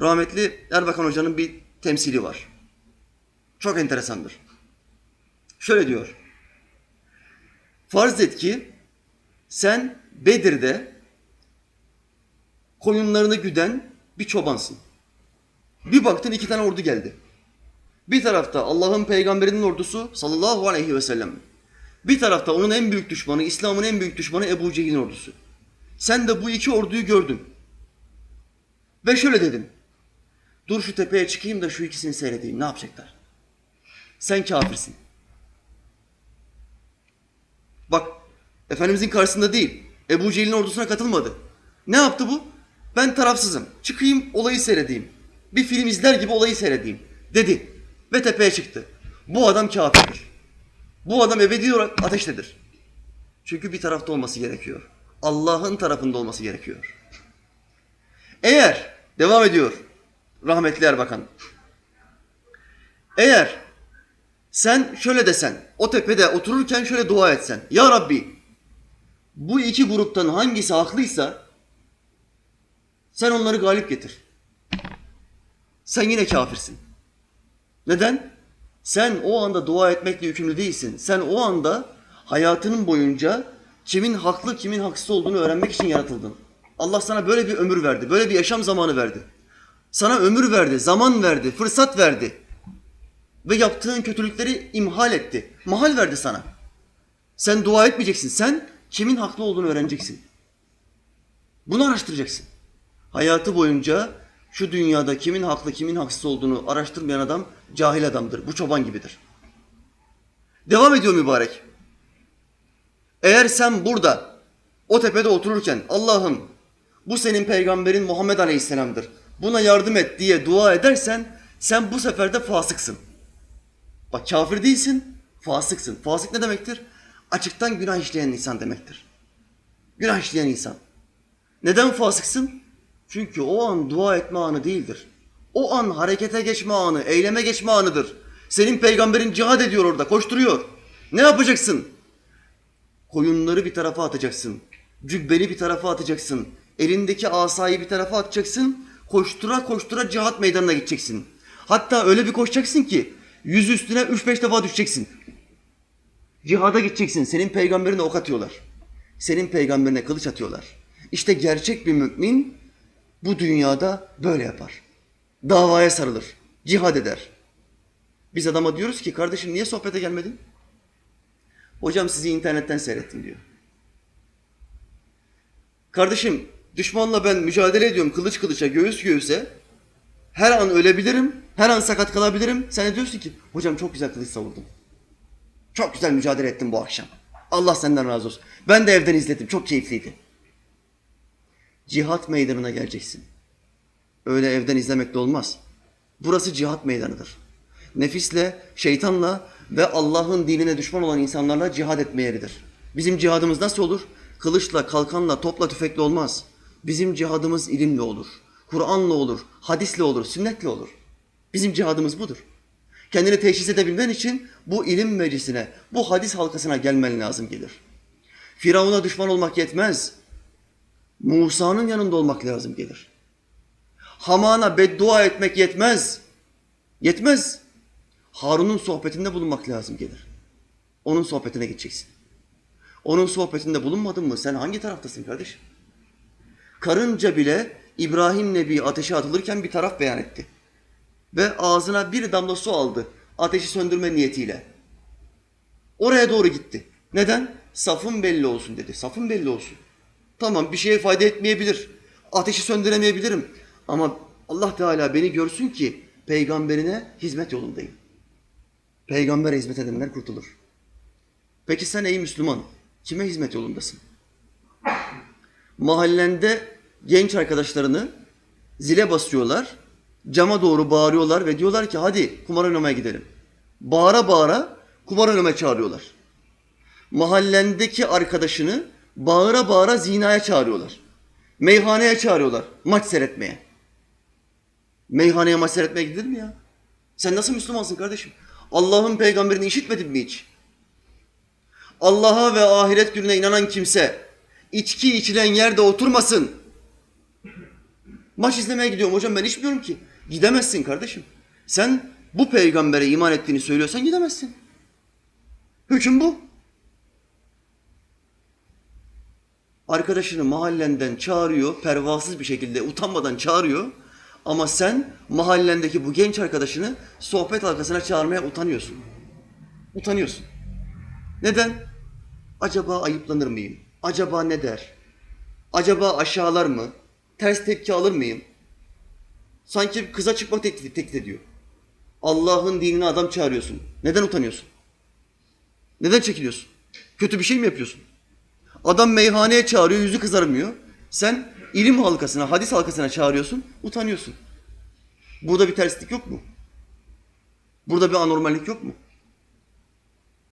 rahmetli Erbakan Hoca'nın bir temsili var. Çok enteresandır. Şöyle diyor. Farz et ki sen Bedir'de koyunlarını güden bir çobansın. Bir baktın iki tane ordu geldi. Bir tarafta Allah'ın peygamberinin ordusu sallallahu aleyhi ve sellem. Bir tarafta onun en büyük düşmanı, İslam'ın en büyük düşmanı Ebu Cehil'in ordusu. Sen de bu iki orduyu gördün. Ve şöyle dedin. Dur şu tepeye çıkayım da şu ikisini seyredeyim. Ne yapacaklar? Sen kafirsin. Bak Efendimizin karşısında değil. Ebu Cehil'in ordusuna katılmadı. Ne yaptı bu? Ben tarafsızım. Çıkayım olayı seyredeyim. Bir film izler gibi olayı seyredeyim. Dedi. Ve tepeye çıktı. Bu adam kafirdir. Bu adam ebedi olarak ateştedir. Çünkü bir tarafta olması gerekiyor. Allah'ın tarafında olması gerekiyor. Eğer, devam ediyor rahmetli Erbakan. Eğer sen şöyle desen, o tepede otururken şöyle dua etsen. Ya Rabbi, bu iki gruptan hangisi haklıysa sen onları galip getir. Sen yine kafirsin. Neden? Sen o anda dua etmekle yükümlü değilsin. Sen o anda hayatının boyunca kimin haklı kimin haksız olduğunu öğrenmek için yaratıldın. Allah sana böyle bir ömür verdi, böyle bir yaşam zamanı verdi. Sana ömür verdi, zaman verdi, fırsat verdi. Ve yaptığın kötülükleri imhal etti. Mahal verdi sana. Sen dua etmeyeceksin. Sen kimin haklı olduğunu öğreneceksin. Bunu araştıracaksın. Hayatı boyunca şu dünyada kimin haklı kimin haksız olduğunu araştırmayan adam cahil adamdır. Bu çoban gibidir. Devam ediyor mübarek. Eğer sen burada o tepede otururken Allah'ım bu senin peygamberin Muhammed Aleyhisselam'dır. Buna yardım et diye dua edersen sen bu sefer de fasıksın. Bak kafir değilsin, fasıksın. Fasık ne demektir? Açıktan günah işleyen insan demektir. Günah işleyen insan. Neden fasıksın? Çünkü o an dua etme anı değildir. O an harekete geçme anı, eyleme geçme anıdır. Senin peygamberin cihad ediyor orada, koşturuyor. Ne yapacaksın? Koyunları bir tarafa atacaksın. Cübbeli bir tarafa atacaksın. Elindeki asayı bir tarafa atacaksın. Koştura koştura cihat meydanına gideceksin. Hatta öyle bir koşacaksın ki yüz üstüne üç beş defa düşeceksin. Cihada gideceksin. Senin peygamberine ok atıyorlar. Senin peygamberine kılıç atıyorlar. İşte gerçek bir mümin bu dünyada böyle yapar. Davaya sarılır. Cihad eder. Biz adama diyoruz ki kardeşim niye sohbete gelmedin? Hocam sizi internetten seyrettim diyor. Kardeşim düşmanla ben mücadele ediyorum kılıç kılıça, göğüs göğüse. Her an ölebilirim, her an sakat kalabilirim. Sen de diyorsun ki hocam çok güzel kılıç savurdun. Çok güzel mücadele ettin bu akşam. Allah senden razı olsun. Ben de evden izledim. Çok keyifliydi. Cihat meydanına geleceksin. Öyle evden izlemekle olmaz. Burası cihat meydanıdır. Nefisle, şeytanla ve Allah'ın dinine düşman olan insanlarla cihad etme yeridir. Bizim cihadımız nasıl olur? Kılıçla, kalkanla, topla, tüfekle olmaz. Bizim cihadımız ilimle olur. Kur'an'la olur, hadisle olur, sünnetle olur. Bizim cihadımız budur. Kendini teşhis edebilmen için bu ilim meclisine, bu hadis halkasına gelmen lazım gelir. Firavun'a düşman olmak yetmez. Musa'nın yanında olmak lazım gelir. Haman'a beddua etmek yetmez. Yetmez. Harun'un sohbetinde bulunmak lazım gelir. Onun sohbetine gideceksin. Onun sohbetinde bulunmadın mı sen hangi taraftasın kardeşim? Karınca bile İbrahim Nebi ateşe atılırken bir taraf beyan etti. Ve ağzına bir damla su aldı ateşi söndürme niyetiyle. Oraya doğru gitti. Neden? Safın belli olsun dedi. Safın belli olsun. Tamam bir şeye fayda etmeyebilir. Ateşi söndüremeyebilirim. Ama Allah Teala beni görsün ki peygamberine hizmet yolundayım. Peygambere hizmet edenler kurtulur. Peki sen ey Müslüman kime hizmet yolundasın? Mahallende genç arkadaşlarını zile basıyorlar. Cama doğru bağırıyorlar ve diyorlar ki hadi kumar oynamaya gidelim. Bağıra bağıra kumar oynamaya çağırıyorlar. Mahallendeki arkadaşını bağıra bağıra zinaya çağırıyorlar. Meyhaneye çağırıyorlar maç seyretmeye. Meyhaneye maç seyretmeye gidilir mi ya? Sen nasıl Müslümansın kardeşim? Allah'ın peygamberini işitmedin mi hiç? Allah'a ve ahiret gününe inanan kimse içki içilen yerde oturmasın. Maç izlemeye gidiyorum hocam ben içmiyorum ki. Gidemezsin kardeşim. Sen bu peygambere iman ettiğini söylüyorsan gidemezsin. Hüküm bu. Arkadaşını mahallenden çağırıyor, pervasız bir şekilde utanmadan çağırıyor. Ama sen mahallendeki bu genç arkadaşını sohbet halkasına çağırmaya utanıyorsun. Utanıyorsun. Neden? Acaba ayıplanır mıyım? Acaba ne der? Acaba aşağılar mı? Ters tepki alır mıyım? Sanki kıza çıkma teklif, teklif ediyor. Allah'ın dinine adam çağırıyorsun. Neden utanıyorsun? Neden çekiliyorsun? Kötü bir şey mi yapıyorsun? Adam meyhaneye çağırıyor, yüzü kızarmıyor. Sen ilim halkasına, hadis halkasına çağırıyorsun, utanıyorsun. Burada bir terslik yok mu? Burada bir anormallik yok mu?